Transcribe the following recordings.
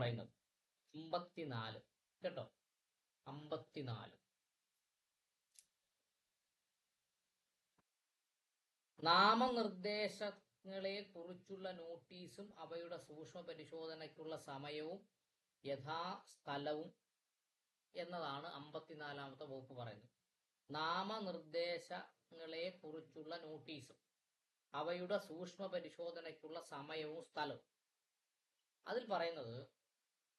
പറയുന്നത്? അമ്പത്തിനാല്. കേട്ടോ? അമ്പത്തിനാല്. നാമനിർദ്ദേശങ്ങളെ കുറിച്ചുള്ള നോട്ടീസും അവയുടെ സൂക്ഷ്മ പരിശോധനയ്ക്കുള്ള സമയവും യഥാസ്ഥലവും എന്നതാണ് അമ്പത്തിനാലാമത്തെ വകുപ്പ് പറയുന്നത്. നാമനിർദ്ദേശങ്ങളെ കുറിച്ചുള്ള നോട്ടീസും അവയുടെ സൂക്ഷ്മ പരിശോധനയ്ക്കുള്ള സമയവും സ്ഥലവും. അതിൽ പറയുന്നത്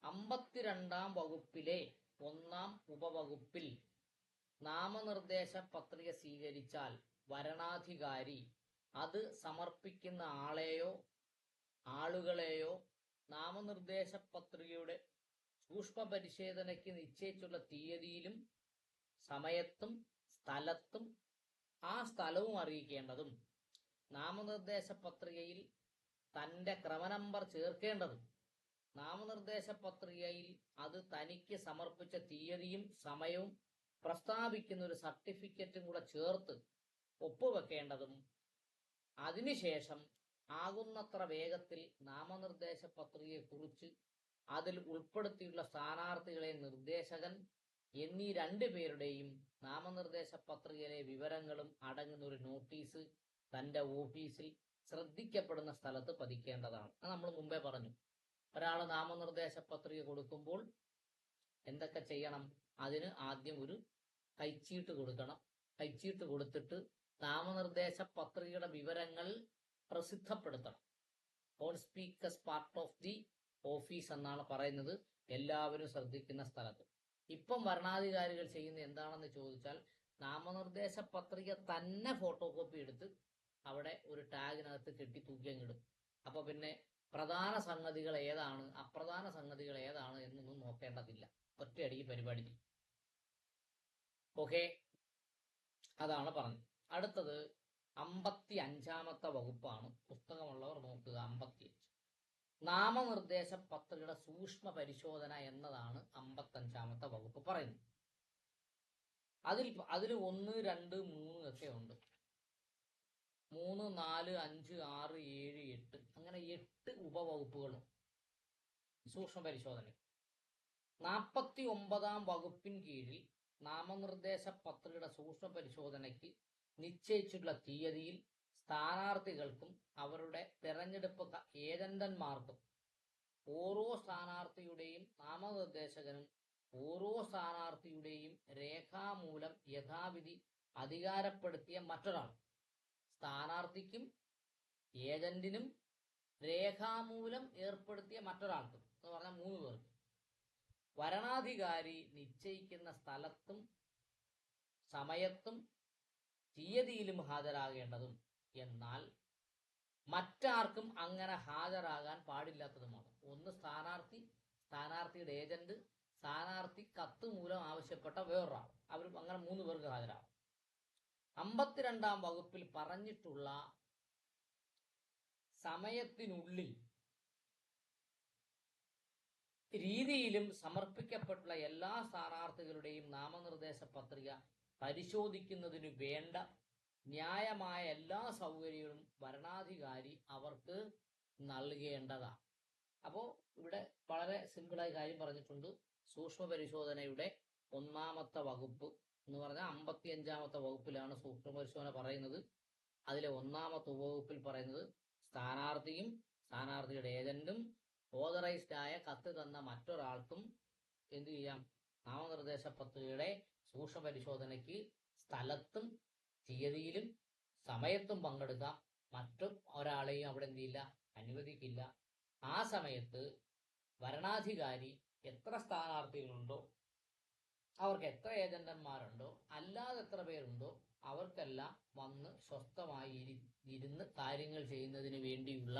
അമ്പത്തിരണ്ടാം വകുപ്പിലെ ഒന്നാം ഉപവകുപ്പിൽ നാമനിർദ്ദേശ പത്രിക സ്വീകരിച്ചാൽ വരണാധികാരി അത് സമർപ്പിക്കുന്ന ആളെയോ ആളുകളെയോ നാമനിർദ്ദേശ പത്രികയുടെ സൂക്ഷ്മ പരിശോധനയ്ക്ക് നിശ്ചയിച്ചുള്ള തീയതിയിലും സമയത്തും സ്ഥലത്തും ആ സ്ഥലവും അറിയിക്കേണ്ടതും. നാമനിർദ്ദേശ പത്രികയിൽ തന്റെ ക്രമനമ്പർ ചേർക്കേണ്ടതും. നാമനിർദ്ദേശ പത്രികയിൽ അത് തനിക്ക് സമർപ്പിച്ച തീയതിയും സമയവും പ്രസ്താവിക്കുന്ന ഒരു സർട്ടിഫിക്കറ്റും കൂടെ ചേർത്ത് ഒപ്പുവെക്കേണ്ടതും അതിനുശേഷം ആകുന്നത്ര വേഗത്തിൽ നാമനിർദ്ദേശ പത്രികയെക്കുറിച്ച് അതിൽ ഉൾപ്പെടുത്തിയുള്ള സ്ഥാനാർത്ഥികളെ നിർദ്ദേശകൻ എന്നീ രണ്ടു പേരുടെയും നാമനിർദ്ദേശ പത്രികയിലെ വിവരങ്ങളും അടങ്ങുന്ന ഒരു നോട്ടീസ് തന്റെ ഓഫീസിൽ ശ്രദ്ധിക്കപ്പെടുന്ന സ്ഥലത്ത് പതിക്കേണ്ടതാണ്. അത് നമ്മൾ മുമ്പേ പറഞ്ഞു. ഒരാൾ നാമനിർദ്ദേശ പത്രിക കൊടുക്കുമ്പോൾ എന്തൊക്കെ ചെയ്യണം? അതിന് ആദ്യം ഒരു കൈച്ചീട്ട് കൊടുക്കണം. കൈച്ചീട്ട് കൊടുത്തിട്ട് നാമനിർദ്ദേശ പത്രികയുടെ വിവരങ്ങൾ പ്രസിദ്ധപ്പെടുത്തണം. On speakers part of the office എന്നാണ് പറയുന്നത്. എല്ലാവരും ശ്രദ്ധിക്കുന്ന സ്ഥലത്ത്. ഇപ്പം ഭരണാധികാരികൾ ചെയ്യുന്ന എന്താണെന്ന് ചോദിച്ചാൽ നാമനിർദ്ദേശ പത്രിക തന്നെ ഫോട്ടോ കോപ്പി എടുത്ത് അവിടെ ഒരു ടാഗിനകത്ത് കെട്ടി തൂക്കിയങ്ങിടും അപ്പൊ പിന്നെ പ്രധാന സംഗതികൾ ഏതാണ് അപ്രധാന സംഗതികൾ ഏതാണ് എന്നൊന്നും നോക്കേണ്ടതില്ല. ഒറ്റയടിക്ക് പരിപാടി ഓക്കെ? അതാണ് പറഞ്ഞത്. അടുത്തത് അമ്പത്തി അഞ്ചാമത്തെ വകുപ്പാണ്. പുസ്തകമുള്ളവർ നോക്കുക അമ്പത്തി അഞ്ച് നാമനിർദ്ദേശ പത്രികയുടെ സൂക്ഷ്മ പരിശോധന എന്നതാണ് അമ്പത്തഞ്ചാമത്തെ വകുപ്പ് പറയുന്നത്. അതിൽ അതിൽ ഒന്ന് രണ്ട് മൂന്ന് ഒക്കെ ഉണ്ട്. മൂന്ന് നാല് അഞ്ച് ആറ് ഏഴ് എട്ട്. അങ്ങനെ എട്ട് ഉപവകുപ്പുകളും. സൂക്ഷ്മ പരിശോധന. നാൽപ്പത്തി ഒമ്പതാം വകുപ്പിൻ കീഴിൽ നാമനിർദ്ദേശ പത്രികയുടെ സൂക്ഷ്മ പരിശോധനയ്ക്ക് നിശ്ചയിച്ചിട്ടുള്ള തീയതിയിൽ സ്ഥാനാർത്ഥികൾക്കും അവരുടെ തെരഞ്ഞെടുപ്പ് ഏജന്റന്മാർക്കും ഓരോ സ്ഥാനാർത്ഥിയുടെയും നാമനിർദ്ദേശകനും ഓരോ സ്ഥാനാർത്ഥിയുടെയും രേഖാമൂലം യഥാവിധി അധികാരപ്പെടുത്തിയ മറ്റൊരാൾ. സ്ഥാനാർത്ഥിക്കും ഏജന്റിനും രേഖാമൂലം ഏർപ്പെടുത്തിയ മറ്റൊരാൾക്കും എന്ന് പറഞ്ഞാൽ മൂന്ന് പേർക്ക്. വരണാധികാരി നിശ്ചയിക്കുന്ന സ്ഥലത്തും സമയത്തും തീയതിയിലും ഹാജരാകേണ്ടതും എന്നാൽ മറ്റാർക്കും അങ്ങനെ ഹാജരാകാൻ പാടില്ലാത്തതുമാണ്. ഒന്ന് സ്ഥാനാർത്ഥി സ്ഥാനാർത്ഥിയുടെ ഏജന്റ് സ്ഥാനാർത്ഥി കത്ത് മൂലം ആവശ്യപ്പെട്ട വേറൊരാൾ. അവർ അങ്ങനെ മൂന്ന് പേർക്ക് ഹാജരാകും. അമ്പത്തിരണ്ടാം വകുപ്പിൽ പറഞ്ഞിട്ടുള്ള സമയത്തിനുള്ളിൽ രീതിയിലും സമർപ്പിക്കപ്പെട്ടുള്ള എല്ലാ സ്ഥാനാർത്ഥികളുടെയും നാമനിർദ്ദേശ പത്രിക പരിശോധിക്കുന്നതിന് വേണ്ട ന്യായമായ എല്ലാ സൗകര്യങ്ങളും ഭരണാധികാരി അവർക്ക് നൽകേണ്ടതാണ് അപ്പോ ഇവിടെ വളരെ സിമ്പിളായ കാര്യം പറഞ്ഞിട്ടുണ്ട്. സൂക്ഷ്മ പരിശോധനയുടെ ഒന്നാമത്തെ വകുപ്പ് എന്ന് പറഞ്ഞാൽ അമ്പത്തി അഞ്ചാമത്തെ വകുപ്പിലാണ് സൂക്ഷ്മ പരിശോധന പറയുന്നത്. അതിലെ ഒന്നാമത്തെ ഉപവകുപ്പിൽ പറയുന്നത് സ്ഥാനാർത്ഥിയും സ്ഥാനാർത്ഥിയുടെ ഏജന്റും ഓതറൈസ്ഡ് ആയ കത്ത് തന്ന മറ്റൊരാൾക്കും എന്ത് ചെയ്യാം? നാമനിർദ്ദേശ പത്രികയുടെ സൂക്ഷ്മ പരിശോധനയ്ക്ക് സ്ഥലത്തും തീയതിയിലും സമയത്തും പങ്കെടുക്കാം മറ്റു ഒരാളെയും അവിടെ എന്ത് ചെയ്യില്ല? അനുവദിക്കില്ല. ആ സമയത്ത് ഭരണാധികാരി എത്ര സ്ഥാനാർത്ഥികളുണ്ടോ അവർക്ക് എത്ര ഏജന്റന്മാരുണ്ടോ അല്ലാതെ എത്ര പേരുണ്ടോ അവർക്കെല്ലാം വന്ന് സ്വസ്ഥമായി ഇരി- ഇരുന്ന് കാര്യങ്ങൾ ചെയ്യുന്നതിന് വേണ്ടിയുള്ള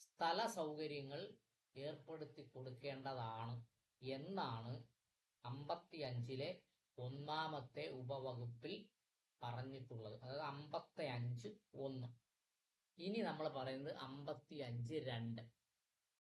സ്ഥല സൗകര്യങ്ങൾ ഏർപ്പെടുത്തി കൊടുക്കേണ്ടതാണ് എന്നാണ് അമ്പത്തി അഞ്ചിലെ ഒന്നാമത്തെ ഉപവകുപ്പിൽ പറഞ്ഞിട്ടുള്ളത്. അതായത് അമ്പത്തി അഞ്ച് ഒന്ന്. ഇനി നമ്മൾ പറയുന്നത് അമ്പത്തി അഞ്ച് രണ്ട്.